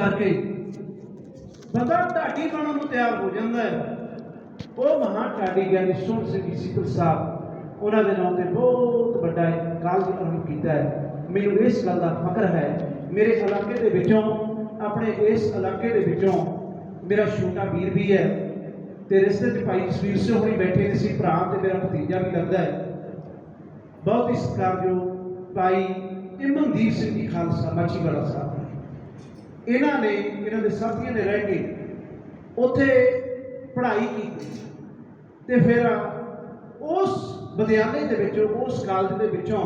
ਕਰਕੇ। ਬੰਦਾ ਢਾਡੀ ਬਣਨ ਨੂੰ ਤਿਆਰ ਹੋ ਜਾਂਦਾ ਹੈ। ਉਹ ਮਹਾਨ ਢਾਡੀ ਗਿਆਨੀ ਸੁਣ ਸਿੰਘ ਸਿੱਧੂ ਸਾਹਿਬ। ਉਹਨਾਂ ਦੇ ਨਾਮ ਤੇ ਬਹੁਤ ਵੱਡਾ ਇੱਕ ਕਾਲਜ ਆਰੰਭ ਕੀਤਾ ਹੈ। ਮੈਨੂੰ ਇਸ ਗੱਲ ਦਾ ਫਖਰ ਹੈ, ਮੇਰੇ ਇਲਾਕੇ ਦੇ ਵਿੱਚੋਂ, ਆਪਣੇ ਇਸ ਇਲਾਕੇ ਦੇ ਵਿੱਚੋਂ ਮੇਰਾ ਛੋਟਾ ਵੀਰ ਵੀ ਹੈ। ਤੇ ਰਿਸ਼ਤੇ 'ਚ ਭਾਈ ਜਸਵੀਰ ਸਿੰਘ ਹੋਣੀ ਬੈਠੇ ਨੇ ਸੀ, ਭਰਾ ਤੇ ਮੇਰਾ ਭਤੀਜਾ ਵੀ ਲੱਗਦਾ ਹੈ। ਬਹੁਤ ਹੀ ਸਤਿਕਾਰਯੋਗ ਭਾਈ ਇਮਨਦੀਪ ਸਿੰਘ ਜੀ ਖਾਲਸਾ ਮਾਚੀਵਾਲਾ ਸਾਹਿਬ। ਇਹਨਾਂ ਨੇ, ਇਹਨਾਂ ਦੇ ਸਾਥੀਆਂ ਨੇ ਰਹਿ ਕੇ ਉੱਥੇ ਪੜ੍ਹਾਈ ਕੀਤੀ। ਤੇ ਫਿਰ ਉਸ ਵਿਦਿਆਲय ਦੇ ਵਿੱਚੋਂ, ਉਸ ਕਾਲਜ ਦੇ ਵਿੱਚੋਂ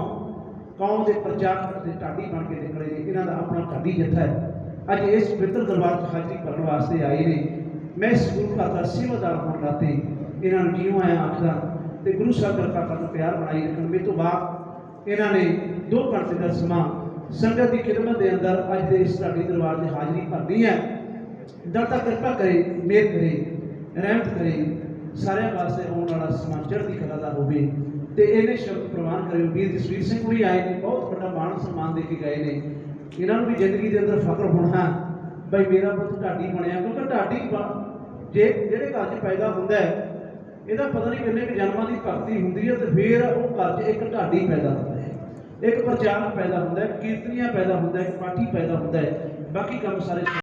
ਕੌਮ ਦੇ ਪ੍ਰਚਾਰਕ ਦੇ ਢਾਡੀ ਬਣ ਕੇ ਨਿਕਲੇ ਨੇ ਇਹਨਾਂ ਦਾ ਆਪਣਾ ਢਾਡੀ ਜੱਥਾ ਹੈ। ਅੱਜ ਇਸ ਪਵਿੱਤਰ ਦਰਬਾਰ 'ਚ ਹਾਜ਼ਰੀ ਭਰਨ ਵਾਸਤੇ ਆਏ ਨੇ। ਮੈਂ ਇਸ ਗੁਰੂ ਘਰ ਦਾ ਸੇਵਾਦਾਰ ਹੋਣ ਨਾਤੇ ਇਹਨਾਂ ਨੂੰ ਜਿਉਂ ਆਇਆ ਆਖਦਾ, ਤੇ ਗੁਰੂ ਸਾਹਿਬ ਦਾ ਘਰ ਨੂੰ ਪਿਆਰ ਬਣਾਈ ਰੱਖਣ। ਮੇਰੇ ਤੋਂ ਬਾਅਦ ਇਹਨਾਂ ਨੇ 2 ਘੰਟੇ ਦਾ ਸਮਾਂ ਸੰਗਤ ਦੀ ਖਿਦਮਤ ਦੇ ਅੰਦਰ ਅੱਜ ਦੇ ਇਸ ਢਾਡੀ ਦਰਬਾਰ ਦੀ ਹਾਜ਼ਰੀ ਭਰਨੀ ਹੈ। ਦਾਤਾ ਕਿਰਪਾ ਕਰੇ, ਮਿਹਰ ਕਰੇ, ਰਹਿਮਤ ਕਰੇ। ਸਾਰਿਆਂ ਵਾਸਤੇ ਆਉਣ ਵਾਲਾ ਸਮਾਂ ਚੜ੍ਹਦੀ ਕਲਾ ਦਾ ਹੋਵੇ ਤੇ ਇਹਨੇ ਸ਼ਬਦ ਪ੍ਰਵਾਨ ਕਰੇ। ਵੀਰ ਜਸਵੀਰ ਸਿੰਘ ਵੀ ਆਏ ਨੇ, ਬਹੁਤ ਵੱਡਾ ਮਾਣ ਸਨਮਾਨ ਦੇ ਕੇ ਗਏ ਨੇ। ਇਹਨਾਂ ਨੂੰ ਵੀ ਜ਼ਿੰਦਗੀ ਦੇ ਅੰਦਰ ਫਖਰ ਹੋਣਾ ਬਈ ਮੇਰਾ ਪੁੱਤ ਢਾਡੀ ਬਣਿਆ, ਕਿਉਂਕਿ ਢਾਡੀ ਬ- ਜੇ ਜਿਹੜੇ ਘਰ 'ਚ ਪੈਦਾ ਹੁੰਦਾ ਹੈ, ਇਹਦਾ ਪਤਾ ਨਹੀਂ ਕਿੰਨੇ ਕੁ ਜਨਮਾਂ ਦੀ ਭਗਤੀ ਹੁੰਦੀ ਹੈ ਤੇ ਫਿਰ ਉਹ ਘਰ 'ਚ ਇੱਕ ਢਾਡੀ ਪੈਦਾ ਹੁੰਦਾ ਹੈ। ਇੱਕ ਪ੍ਰਚਾਰਕ ਪੈਦਾ ਹੁੰਦਾ ਹੈ, ਕੀਰਤਨੀਆ ਪੈਦਾ ਹੁੰਦਾ ਹੈ ਪਾਠੀ ਪੈਦਾ ਹੁੰਦਾ ਹੈ। ਬਾਕੀ ਕੰਮ ਸਾਰੇ